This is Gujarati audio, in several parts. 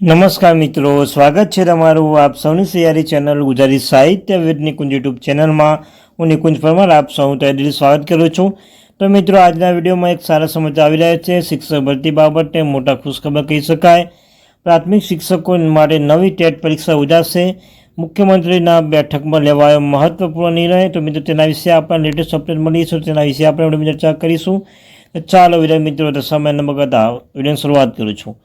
નમસ્કાર મિત્રો, સ્વાગત છે તમારું આપ સૌની સૈયારી ચેનલ ગુજરાતી સાહિત્ય વિદ નિકુંજ યુટ્યુબ ચેનલમાં. હું નિકુંજ પરમાર, આપ સૌ તહેદીલ સ્વાગત કરું છું. તો મિત્રો, આજના વિડીયોમાં એક સારા સમાચાર આવી રહ્યા છે. શિક્ષક ભરતી બાબતે મોટા ખુશખબર કહી શકાય. પ્રાથમિક શિક્ષકો માટે નવી ટેટ પરીક્ષા યોજાશે. મુખ્યમંત્રીના બેઠકમાં લેવાયો મહત્વપૂર્ણ નિર્ણય. તો મિત્રો, તેના વિશે આપણે લેટેસ્ટ અપડેટ મળીશું. તેના વિશે આપણે ચર્ચા કરીશું. ચાલો વીડિયો મિત્રો સમય ન આ વિડીયોની શરૂઆત કરું છું.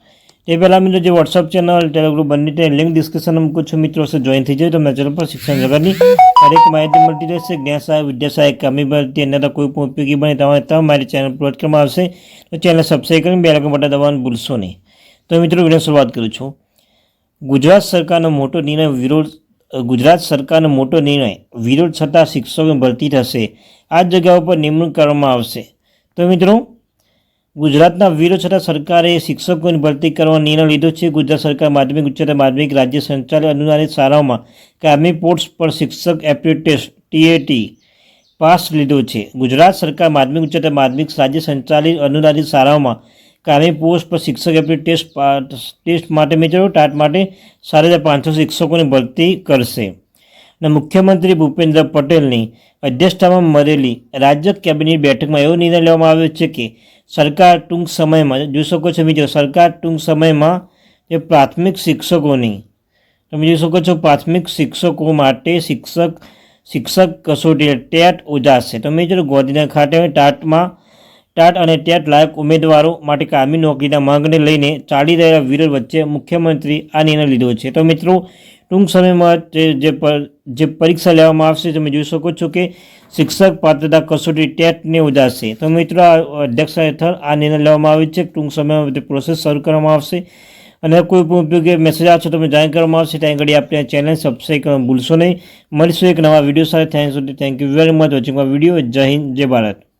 તે પહેલાં મિત્રો જે વોટ્સઅપ ચેનલ ટેલિગ્રુપ બંને લિંક ડિસ્કશનમાં મૂકું છું. મિત્રો, સે જોઈન થઈ જાય તો મેં ચેનલ પર શિક્ષણ જગતની દરેક માહિતી મળતી રહેશે. જ્ઞાન સહાય, વિદ્યા સહાય, કામી ભરતી અન્ય કોઈ પણ ઉપયોગી બને તમારે તમારી મારી ચેનલ પર કરવામાં આવશે. તો ચેનલ સબસ્ક્રાઈબ કરીને બે લાખ બટન દબાવવાનું ભૂલશો નહીં. તો મિત્રો વીડિયો શરૂઆત કરું છું. ગુજરાત સરકારનો મોટો નિર્ણય વિરોધ, ગુજરાત સરકારનો મોટો નિર્ણય વિરોધ છતાં શિક્ષકોની ભરતી થશે. આ જગ્યાઓ પર નિમણૂક કરવામાં આવશે. તો મિત્રો ગુજરાતના વિરોધ છતાં સરકારે શિક્ષકોની ભરતી કરવાનો નિર્ણય લીધો છે. ગુજરાત સરકાર માધ્યમિક, ઉચ્ચતર માધ્યમિક રાજ્ય સંચાલિત અનુદાનિત શાળાઓમાં કામી પોર્ટ્સ પર શિક્ષક એપ્ટિટ્યુડ ટેસ્ટ ટીએટી પાસ લીધો છે. ગુજરાત સરકાર માધ્યમિક, ઉચ્ચતર માધ્યમિક રાજ્ય સંચાલિત અનુદાનિત શાળાઓમાં કામી પોસ્ટ પર શિક્ષક એપ્ટિટ્યુડ ટેસ્ટ ટેસ્ટ માટે મિત્રો ટાટ માટે સાત હજાર પાંચસો શિક્ષકોની ભરતી કરશે. અને મુખ્યમંત્રી ભૂપેન્દ્ર પટેલની અધ્યક્ષતામાં મળેલી રાજ્ય કેબિનેટ બેઠકમાં એવો નિર્ણય લેવામાં આવ્યો છે કે સરકાર ટૂંક સમયમાં, જોઈ શકો છો મિત્રો, સરકાર ટૂંક સમયમાં જે પ્રાથમિક શિક્ષકોની, તમે જોઈ શકો છો પ્રાથમિક શિક્ષકો માટે શિક્ષક શિક્ષક કસોટી ટેટ ઉજાશે. તો મિત્રો, ગોધીના ખાતે ટાટમાં, ટાટ અને ટેટ લાયક ઉમેદવારો માટે કામી નોકરીના માંગને લઈને ચાલી રહેલા વિરોધ વચ્ચે મુખ્યમંત્રી આ નિર્ણય લીધો છે. તો મિત્રો ટૂંક સમયમાં જે જે પરીક્ષા લેવામાં આવશે, તમે જોઈ શકો છો કે શિક્ષક પાત્રતા કસોટી ટેટને ઉજાશે તો મિત્રો અધ્યક્ષ હેઠળ આ નિર્ણય લેવામાં આવ્યો છે. ટૂંક સમયમાં તે પ્રોસેસ શરૂ કરવામાં આવશે. અને કોઈ પણ ઉપયોગી મેસેજ આવશે તમે જાણ કરવામાં આવશે. ત્યાં આગળ આપણે ચેનલ સબસ્ક્રાઈબ કરવાનું ભૂલશો નહીં. મળીશું એક નવા વીડિયો સાથે. Thank you thank you very much watching video Jai Hind, Jai Bharat.